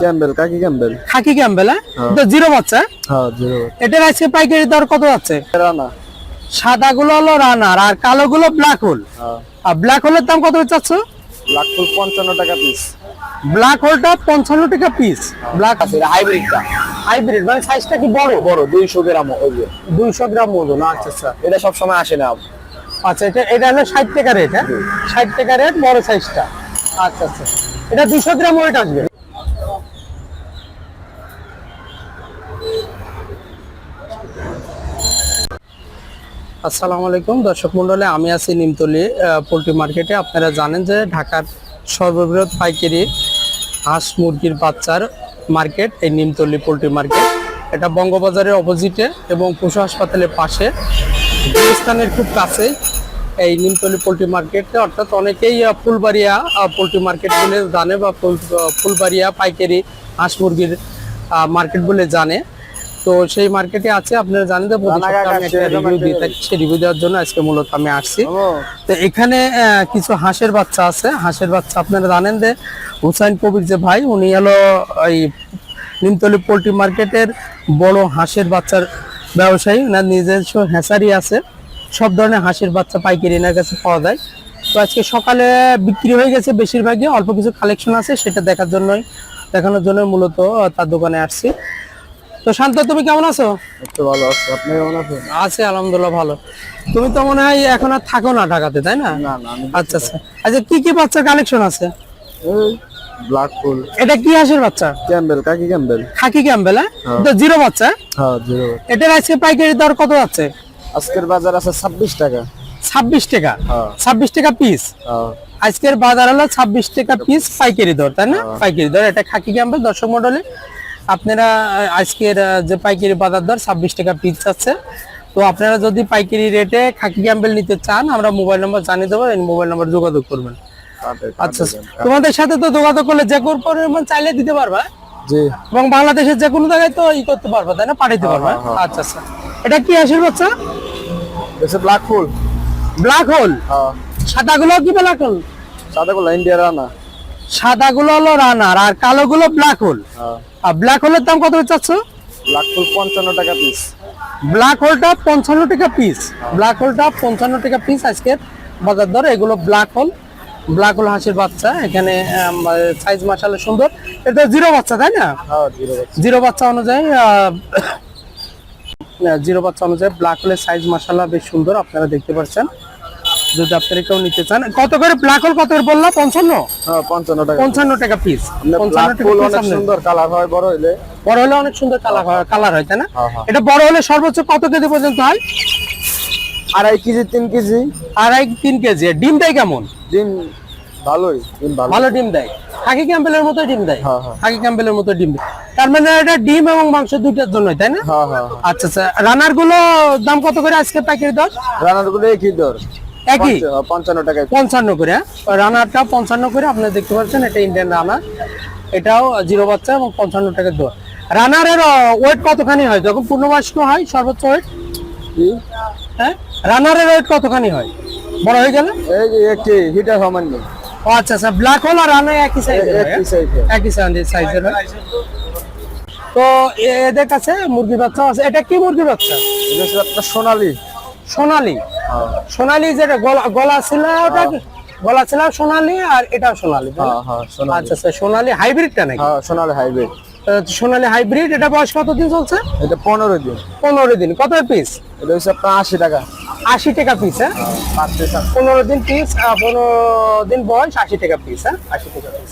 Campbell কাকি Campbell. খাকি Campbell হ্যাঁ? হ্যাঁ। তো জিরো বাচ্চা হ্যাঁ? হ্যাঁ জিরো এটার আজকে পাইকারি দর কত আছে রানা। সাদা গুলো হলো রানার আর কালো গুলো ব্ল্যাক হোল হ্যাঁ। আর ব্ল্যাক হোলের দাম কত চাচ্ছ? লাখফুল পঞ্চান্ন টাকা পিস ব্ল্যাক হোলটা পঞ্চান্ন টাকা পিস ব্ল্যাক আছে হাইব্রিডটা হাইব্রিড মানে সাইজটা কি বড়? বড় দুইশো গ্রাম যে দুইশো গ্রাম ওজন আচ্ছা আচ্ছা। এটা সব সময় আসে না। আচ্ছা এটা এটা হলো ষাট টাকা রেট হ্যাঁ? ষাট টাকা রেট বড় সাইজটা আচ্ছা আচ্ছা। এটা দুশো গ্রাম ওয়েট আসবে। আসসালামু আলাইকুম। দর্শক মন্ডলে, আমি আছি নিমতলি পোলট্রি মার্কেটে। আপনারা জানেন যে ঢাকার সর্ববৃহৎ পাইকারি হাঁস মুরগির বাচ্চার মার্কেট, এই নিমতলি পোলট্রি মার্কেট। এটা বঙ্গবাজারের অপোজিটে এবং পশু হাসপাতালের পাশে। গুলিস্তানের খুব কাছে এই নিমতলি পোলট্রি মার্কেটে। অর্থাৎ অনেকেই ফুলবাড়িয়া পোলট্রি মার্কেট বলে জানে বা ফুলবাড়িয়া পাইকারি হাঁস মুরগির মার্কেট বলে জানে। তো সেই মার্কেটে আছে আপনারা জানেন যে প্রতি সপ্তাহে আমি একটা রিভিউ দিয়ে থাকি সেই রিভিউ দেওয়ার জন্য আজকে মূলত আমি আসছি। তো এখানে কিছু হাঁসের বাচ্চা আছে। হাঁসের বাচ্চা আপনারা জানেন যে হুসাইন কবির যে ভাই উনি হলো এই নিমতলি পোলট্রি মার্কেটের বড় হাঁসের বাচ্চার ব্যবসায়ী। ওনার নিজস্ব হ্যাঁসারি আছে। সব ধরনের হাঁসের বাচ্চা পাইকারি এনার কাছে পাওয়া যায়। তো আজকে সকালে বিক্রি হয়ে গেছে বেশিরভাগই অল্প কিছু কালেকশন আছে সেটা দেখার জন্যই দেখানোর জন্য মূলত তার দোকানে আসছি। তো শান্ত তুমি কেমন আছো? একটু ভালো আছে। আপনি কেমন আছেন? আছে আলহামদুলিল্লাহ ভালো। তুমি তো মনে হয় এখন আর থাকো না ঢাকাতে তাই না? না না আচ্ছা আচ্ছা। আচ্ছা কি কি বাচ্চার কালেকশন আছে? ব্ল্যাক ফুল। এটা কি হাঁসের বাচ্চা? ক্যাম্বেল কাকি ক্যাম্বেল। খাকি ক্যাম্বেল হ্যাঁ? হ্যাঁ। তো জিরো বাচ্চা? হ্যাঁ জিরো এটার আজকে পাইকারি দর কত আছে? আজকের বাজার আছে ছাব্বিশ টাকা। ছাব্বিশ টাকা? হ্যাঁ। ছাব্বিশ টাকা পিস হ্যাঁ। আজকের বাজার হলো ছাব্বিশ টাকা পিস পাইকারি দর তাই না? পাইকারি দর এটা খাকি ক্যাম্বেল দর্শক মন্ডলে আপনারা আজকের যে পাইকারি বাজার দর ছাব্বিশ টাকা পিস আছে। তো আপনারা যদি পাইকারি রেটে খাকি ক্যাম্বেল নিতে চান আমরা মোবাইল নম্বর জানিয়ে দেবো এই মোবাইল নাম্বার যোগাযোগ করবেন। আচ্ছা তোমাদের সাথে তো যোগাযোগ করলে যে কোনো পরিমাণ চাইলে দিতে পারবা। জি। এবং বাংলাদেশের যে কোনো জায়গায় তো ই করতে পারবা তাই না? পাঠাইতে পারবা। হ্যাঁ, হ্যাঁ। আচ্ছা আচ্ছা। এটা কি হাসির বাচ্চা? ব্ল্যাক ফুল ব্ল্যাক হোল সাদাগুলো কি ব্ল্যাক হোল সাদা গুলো ইন্ডিয়া রানা সাদাগুলো হলো রানার আর কালোগুলো ব্ল্যাক হোল হ্যাঁ। আর ব্ল্যাক হোলের দাম কত চাচ্ছ? ব্ল্যাক ফুল পঞ্চান্ন টাকা পিস ব্ল্যাক হোলটা পঞ্চান্ন টাকা পিস ব্ল্যাক হোলটা পঞ্চান্ন টাকা পিস আজকের বাজার দর। এগুলো ব্ল্যাক হোল ব্ল্যাক হোল হাঁসের বাচ্চা। এখানে সাইজ মাসালে সুন্দর। এটা জিরো বাচ্চা তাই না? হ্যাঁ জিরো জিরো বাচ্চা অনুযায়ী জিরো বাচ্চা অনুযায়ী ব্ল্যাক হোলের সাইজ মাসাল্লাহ বেশ সুন্দর। আপনারা দেখতে পাচ্ছেন। যদি আপনারা কেউ নিতে চান কত করে ব্ল্যাক হোল কত করে বললাম পঞ্চান্ন? হ্যাঁ পঞ্চান্ন টাকা পঞ্চান্ন টাকা পিস পঞ্চান্ন অনেক আপনার। সুন্দর কালার হয় বড় হইলে। বড় হলে অনেক সুন্দর কালার হয় কালার হয় তাই না? হ্যাঁ, হ্যাঁ। এটা বড় হলে সর্বোচ্চ কত কেজি পর্যন্ত হয়? আড়াই কেজি তিন কেজি। আড়াই তিন কেজি। ডিম দেয় কেমন? ডিম ভালোই ডিম ভালো। ভালো ডিম দেয়। হাকি ক্যাম্পেলের মতো ডিম দেয়। হাকি ক্যাম্পেলের মতো ডিম দেয়। তার মানে এটা ডিম এবং মাংস দুইটার জন্য তাই না? আচ্ছা আচ্ছা। রানারগুলো দাম কত করে আজকে পাইকারি দর? রানারগুলো একই দর। একই? পঞ্চ- পঞ্চান্ন টাকায় পঞ্চান্ন করে হ্যাঁ? রানারটা পঞ্চান্ন করে আপনারা দেখতে পাচ্ছেন এটা ইন্ডিয়ান রানার এটাও জিরো বাচ্চা এবং পঞ্চান্ন টাকার দর রানারের ওয়েট কতখানি হয়? যখন পূর্ণবয়স্ক হয় সর্বোচ্চ ওয়েট হ্যাঁ? রানারের ওয়েট কতখানি হয়? বড় হয়ে গেলে? এই যে একটি হিটার সামান্য। আচ্ছা আচ্ছা ব্ল্যাক হোল আর রানার একই সাইজের একই হ্যাঁ? সাইজে একই সাইজের তো এ- এদের কাছে মুরগির বাচ্চা আছে। এটা কি মুরগির বাচ্চা? সোনালি। সোনালি। হ্যাঁ। সোনালি যেটা গলা গলা ছিল ওটা গলা ছিল সোনালি আর এটাও সোনালি? হ্যাঁ হ্যাঁ আচ্ছা আচ্ছা সোনালি হাইব্রিডটা নাকি? হ্যাঁ সোনালি হাইব্রিড। সোনালি হাইব্রিড এটা বয়স কতদিন চলছে? এটা পনেরো দিন। পনেরো দিন। কত পিস এটা হচ্ছে আপনার আশি টাকা। আশি টাকা পিস হ্যাঁ? পনেরো দিন পিস পনেরো দিন বয়স আশি টাকা পিস হ্যাঁ? আশি টাকা পিস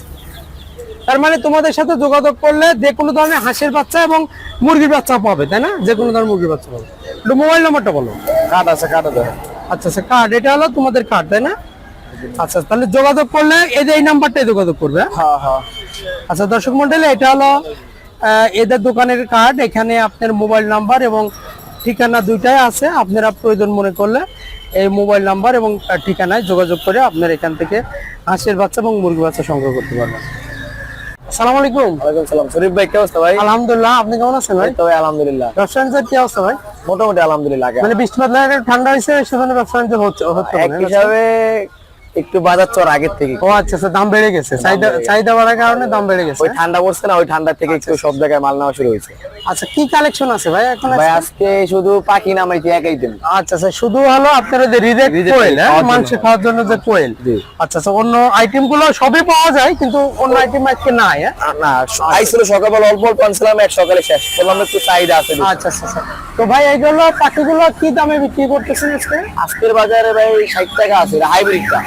তার মানে তোমাদের সাথে যোগাযোগ করলে যে কোনো ধরনের হাঁসের বাচ্চা এবং মুরগির বাচ্চা পাবে তাই না? যে কোনো ধরনের মুরগির বাচ্চা পাবে। একটু মোবাইল নাম্বারটা বলো। কার্ড আছে কার্ড আছে। আচ্ছা আচ্ছা কার্ড এটা হলো তোমাদের কার্ড তাই না? আচ্ছা তাহলে যোগাযোগ করলে এই যে এই নাম্বারটাই যোগাযোগ করবে হ্যাঁ? হ্যাঁ হ্যাঁ। আচ্ছা দর্শক মন্ডলী এটা হলো এদের দোকানের কার্ড এখানে আপনার মোবাইল নাম্বার এবং ঠিকানা দুইটাই আছে। আপনারা প্রয়োজন মনে করলে এই মোবাইল নাম্বার এবং ঠিকানায় যোগাযোগ করে আপনার এখান থেকে হাঁসের বাচ্চা এবং মুরগি বাচ্চা সংগ্রহ করতে পারবেন। আসসালামু আলাইকুম। ওয়ালাইকুম সালাম। শরীফ ভাই কি অবস্থা ভাই? আলহামদুলিল্লাহ আপনি কেমন আছেন ভাই? তবে আলহামদুলিল্লাহ। ব্যবসা বাণিজ্যের কি অবস্থা ভাই? মোটামুটি আলহামদুলিল্লাহ মানে বৃষ্টিপাত না, একটু ঠান্ডা হয়েছে ব্যবসা বাণিজ্য হচ্ছে হচ্ছে এক হিসাবে একটু বাজার চর আগের থেকে। ও আচ্ছা আচ্ছা দাম বেড়ে গেছে। চাহিদা চাহিদা বাড়ার কারণে দাম বেড়ে গেছে। ওই ঠান্ডা পড়ছে না ওই ঠান্ডা থেকে একটু সব জায়গায় মাল নেওয়া শুরু হয়েছে। আচ্ছা কি কালেকশন আছে ভাই এখন ভাই আজকে? শুধু পাখি নামাইছি একাই দিন। আচ্ছা আচ্ছা শুধু হলো আপনারা যে রিজেক্ট কোয়েল হ্যাঁ? মাংস খাওয়ার জন্য যে কোয়েল আচ্ছা আচ্ছা অন্য আইটেমগুলো সবই পাওয়া যায় কিন্তু অন্য আইটেম আজকে নাই হ্যাঁ? না আইছিল সকালবেলা অল্প অল্প আনছিলাম এক সকালে শেষ। বললাম একটু চাহিদা আছে। আচ্ছা আচ্ছা আচ্ছা। তো ভাই এইগুলো পাখিগুলো কি দামে বিক্রি করতেছেন আজকে? আজকের বাজারে ভাই ষাট টাকা আছে হাইব্রিডটা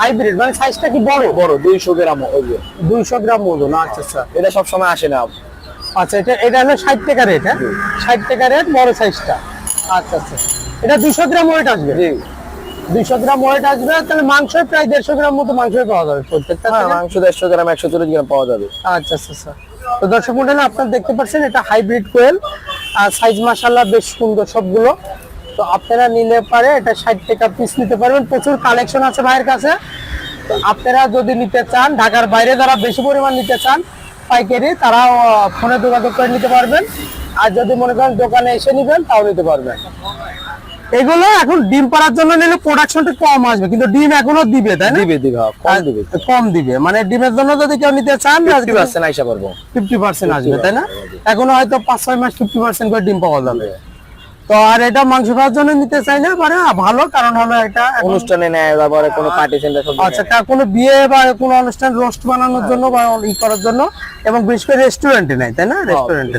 হাইব্রিড মানে সাইজটা কি বড়? বড় দুইশো গ্রাম ওই যে। দুইশো গ্রাম ওজন আচ্ছা আচ্ছা। এটা সব সময় আসে না। আচ্ছা এটা এটা হলো ষাট টাকা রেট হ্যাঁ? ষাট টাকা রেট বড় সাইজটা আচ্ছা আচ্ছা। এটা দুইশো গ্রাম ওয়েট আসবে? জি। দুইশো গ্রাম ওয়েট আসবে তাহলে মাংস প্রায় দেড়শো গ্রাম মতো মাংসই পাওয়া যাবে প্রত্যেকটা হ্যাঁ মাংস দেড়শো গ্রাম একশো চল্লিশ গ্রাম পাওয়া যাবে। আচ্ছা আচ্ছা আচ্ছা। তো দর্শক মন্ডলী আপনারা দেখতে পাচ্ছেন এটা হাইব্রিড কোয়েল আর সাইজ মাশাল্লাহ বেশ সুন্দর সবগুলো। তো আপনারা নিলে পারে এটা ষাট টাকা পিস নিতে পারবেন। প্রচুর কালেকশন আছে ভাইয়ের কাছে। তো আপনারা যদি নিতে চান ঢাকার বাইরে যারা বেশি পরিমাণ নিতে চান পাইকারি তারাও ফোনে যোগাযোগ করে নিতে পারবেন। আর যদি মনে করেন দোকানে এসে নিবেন তাও নিতে পারবেন। এগুলো এখন ডিম পাড়ার জন্য নিলে প্রোডাকশনটা কম আসবে কিন্তু ডিম এখনও দিবে তাই না? দিবে দিবে হ্যাঁ, কম দিবে। কম দিবে। মানে ডিমের জন্য যদি কেউ নিতে চান ফিফটি পার্সেন্ট আইসা পারব ফিফটি পার্সেন্ট আসবে তাই না? এখনও হয়তো পাঁচ ছয় মাস ফিফটি পার্সেন্ট করে ডিম পাওয়া যাবে। তো আর এটা মাংস খাওয়ার জন্য নিতে চাইলে মানে ভালো কারণ হলো এটা অনুষ্ঠানে নেয় তারপরে কোনো পার্টি সেন্টার আচ্ছা কোনো বিয়ে বা কোনো অনুষ্ঠান রোস্ট বানানোর জন্য বা ই করার জন্য এবং বিশেষ করে রেস্টুরেন্টে নেই তাই না? রেস্টুরেন্টে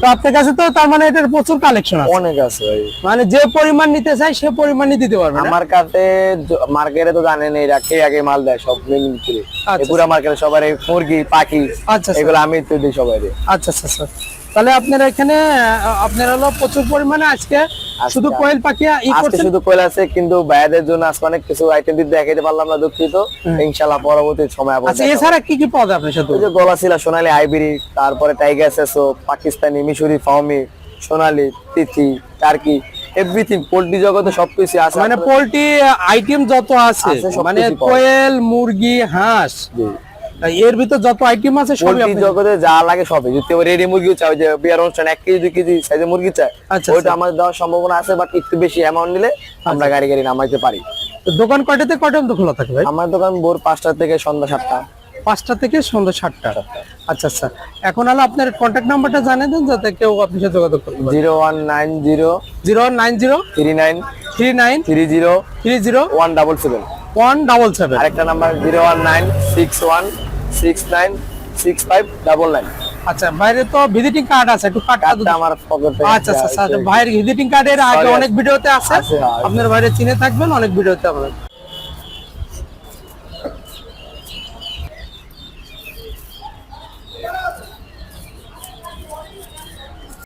তো আপনার কাছে তো তার মানে এটার প্রচুর কালেকশন আছে। অনেক আছে মানে যে পরিমাণ নিতে চাই সে পরিমাণই দিতে পারবে না? আমার কাছে মার্কেটে তো জানেন এরা কে আগে মাল দেয় সব মিলিং করে। পুরা মার্কেটে সবার মুরগি পাখি আচ্ছা, আচ্ছা। এগুলো আমি তো দিই সবাই আচ্ছা আচ্ছা আচ্ছা। তাহলে আপনারা এখানে আপনারা হলো প্রচুর পরিমাণে আজকে শুধু কোয়েল পাখি ই আজকে শুধু কোয়েল আছে কিন্তু ভাইয়াদের জন্য আজকে অনেক কিছু আইটেম দিতে দেখাইতে পারলাম না দুঃখিত ইনশাল্লাহ পরবর্তী সময় আবার আচ্ছা। এছাড়া কি কি পাওয়া যায় আপনার সাথে যে গলা ছিল সোনালি হাইব্রিড তারপরে টাইগার সেসো পাকিস্তানি মিশরি ফাউমি সোনালি তিথি টার্কি এভরিথিং পোল্ট্রি জগতে সবকিছু আছে মানে পোল্ট্রি আইটেম যত আছে মানে। কোয়েল মুরগি হাঁস। এর ভিতর যত আইটেম আছে সবই আপনি- জগতে যা লাগে সবই। যদি রেডি মুরগি চাই যে বিয়ার অনুষ্ঠান এক কেজি দুই কেজি সাইজে মুরগি চাই আচ্ছা, ওইটা আচ্ছা। আমাদের দেওয়ার সম্ভাবনা আছে বাট একটু বেশি অ্যামাউন্ট নিলে আমরা গাড়ি গাড়ি নামাইতে পারি। দোকান কয়টাতে কয়টা পর্যন্ত খোলা থাকে ভাই? আমার দোকান ভোর পাঁচটা থেকে সন্ধ্যা সাতটা। পাঁচটা থেকে সন্ধ্যা সাতটা। আচ্ছা আচ্ছা। এখন হলো আপনার কন্ট্যাক্ট নাম্বারটা জানিয়ে দেন যাতে কেউ আপনার সাথে যোগাযোগ করতে পারে। Zero one nine zero zero nine zero three nine three nine three zero three zero one double seven. One double seven. আরেকটা number zero one nine six one six nine six five double nine আচ্ছা বাইরে তো visiting card আছে একটু কার্ডটা আমার পকেটে আচ্ছা আচ্ছা আচ্ছা ভাইয়ের ভিজিটিং কার্ডের আগে অনেক ভিডিওতে আছে। আপনার বাইরে চিনে থাকবেন অনেক ভিডিওতে আপনার।